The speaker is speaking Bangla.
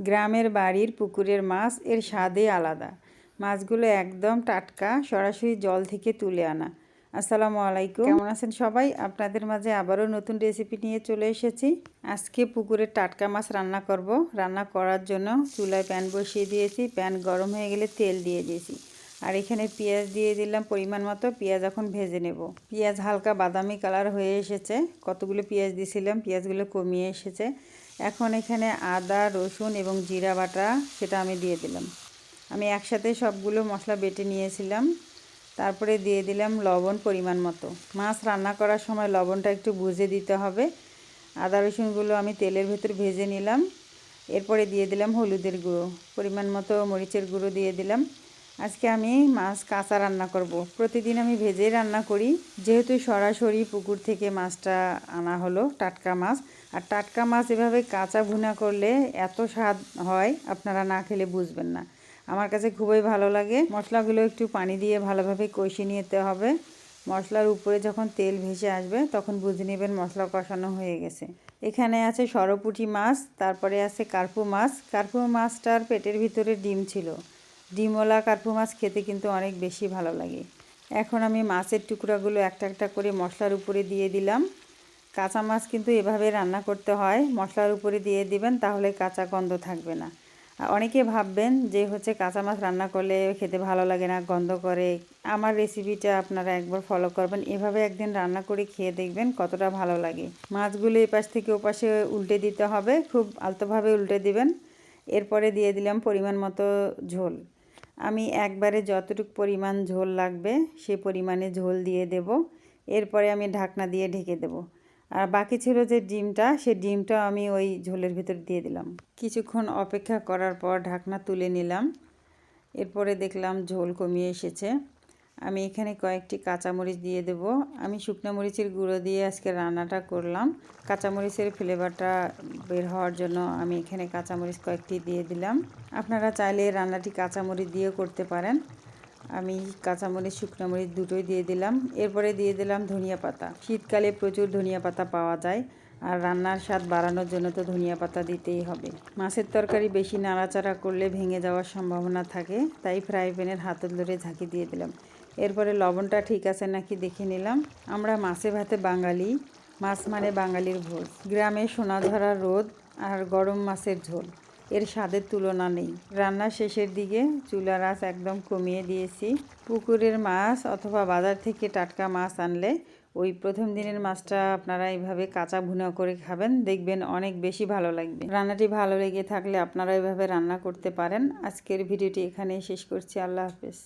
গ্রামের বাড়ির পুকুরের মাছ এর স্বাদই আলাদা। মাছগুলো একদম টাটকা, সরাসরি জল থেকে তুলে আনা। আসসালামু আলাইকুম। কেমন আছেন সবাই? আপনাদের মাঝে আবারও নতুন রেসিপি নিয়ে চলে এসেছি। আজকে পুকুরের টাটকা মাছ রান্না করব। রান্না করার জন্য চুলায় প্যান বসিয়ে দিয়েছি। প্যান গরম হয়ে গেলে তেল দিয়ে দিয়েছি। আর এখানে পেঁয়াজ দিয়ে দিলাম পরিমাণ মতো। পেঁয়াজ এখন ভেজে নেব। পেঁয়াজ হালকা বাদামি কালার হয়ে এসেছে। কতগুলো পেঁয়াজ দিয়েছিলাম পেঁয়াজগুলো কমিয়ে এসেছে। এখন এখানে আদা, রসুন এবং জিরা বাটা সেটা আমি দিয়ে দিলাম। আমি একসাথে সবগুলো মশলা বেটে নিয়েছিলাম। তারপরে দিয়ে দিলাম লবণ পরিমাণ মতো। মাছ রান্না করার সময় লবণটা একটু বুঝে দিতে হবে। আদা, রসুনগুলো আমি তেলের ভেতর ভেজে নিলাম। এরপরে দিয়ে দিলাম হলুদের গুঁড়ো। পরিমাণ মতো মরিচের গুঁড়ো দিয়ে দিলাম। আজকে আমি মাছ কাঁচা রান্না করব। প্রতিদিন আমি ভেজে রান্না করি। যেহেতু সরাসরি পুকুর থেকে মাছটা আনা হলো, টাটকা মাছ, আর টাটকা মাছ এভাবে কাঁচা ভুনা করলে এত স্বাদ হয়, আপনারা না খেলে বুঝবেন না। আমার কাছে খুবই ভালো লাগে। মশলাগুলো একটু পানি দিয়ে ভালোভাবে কষিয়ে নিতে হবে। মশলার উপরে যখন তেল ভেসে আসবে, তখন বুঝে নেবেন মশলা কষানো হয়ে গেছে। এখানে আছে সরপুটি মাছ, তারপরে আছে কার্পু মাছ। কার্পু মাছটার পেটের ভিতরে ডিম ছিল। ডিমওয়ালা কার্পু মাছ খেতে কিন্তু অনেক বেশি ভালো লাগে। এখন আমি মাছের টুকরাগুলো একটা একটা করে মশলার উপরে দিয়ে দিলাম। কাঁচা মাছ কিন্তু এভাবে রান্না করতে হয়। মশলার উপরে দিয়ে দিবেন, তাহলে কাঁচা গন্ধ থাকবে না। অনেকে ভাববেন যে হচ্ছে কাঁচা মাছ রান্না করলে খেতে ভালো লাগে না, গন্ধ করে। আমার রেসিপিটা আপনারা একবার ফলো করবেন। এভাবে একদিন রান্না করে খেয়ে দেখবেন কতটা ভালো লাগে। মাছগুলো এপাশ থেকে ওপাশে উল্টে দিতে হবে। খুব আলতোভাবে উল্টে দিবেন। এরপরে দিয়ে দিলাম পরিমাণ মতো ঝোল। আমি একবারে যতটুকু পরিমাণ ঝোল লাগবে সে পরিমাণে ঝোল দিয়ে দেব। এরপরে আমি ঢাকনা দিয়ে ঢেকে দেব। আর বাকি ছিল যে ডিমটা, সে ডিমটা আমি ওই ঝোলের ভিতর দিয়ে দিলাম। কিছুক্ষণ অপেক্ষা করার পর ঢাকনা তুলে নিলাম। এরপরে দেখলাম ঝোল কমিয়ে এসেছে। আমি এখানে কয়েকটি কাঁচামরিচ দিয়ে দেব। আমি শুকনো মরিচের গুঁড়ো দিয়ে আজকে রান্নাটা করলাম। কাঁচামরিচের ফ্লেভারটা বের হওয়ার জন্য আমি এখানে কাঁচামরিচ কয়েকটি দিয়ে দিলাম। আপনারা চাইলে রান্নাটি কাঁচামরিচ দিয়েও করতে পারেন। আমি কাঁচামরিচ, শুকনো মরিচ দুটোই দিয়ে দিলাম। এরপরে দিয়ে দিলাম ধনিয়া পাতা। শীতকালে প্রচুর ধনিয়া পাতা পাওয়া যায় আর রান্নার স্বাদ বাড়ানোর জন্য তো ধনিয়া পাতা দিতেই হবে। মাছের তরকারি বেশি নাড়াচাড়া করলে ভেঙে যাওয়ার সম্ভাবনা থাকে, তাই ফ্রাই প্যানের হাতের ধরে ঝাঁকি দিয়ে দিলাম। এরপরে লবণটা ঠিক আছে নাকি দেখে নিলাম। আমরা মাছে ভাতে বাঙালি, মাছ মানে বাঙালির ভোজ। গ্রামে সোনা ধরা রোদ আর গরম মাছের ঝোল, এর স্বাদের তুলনা নেই। রান্নার শেষের দিকে চুলার আঁচ একদম কমিয়ে দিয়েছি। পুকুরের মাছ অথবা বাজার থেকে টাটকা মাছ আনলে ওই প্রথম দিনের মাছটা আপনারা এইভাবে কাঁচা ভুনা করে খাবেন, দেখবেন অনেক বেশি ভালো লাগবে। রান্নাটি ভালো লেগে থাকলে আপনারা এইভাবে রান্না করতে পারেন। আজকের ভিডিওটি এখানেই শেষ করছি। আল্লাহ হাফেজ।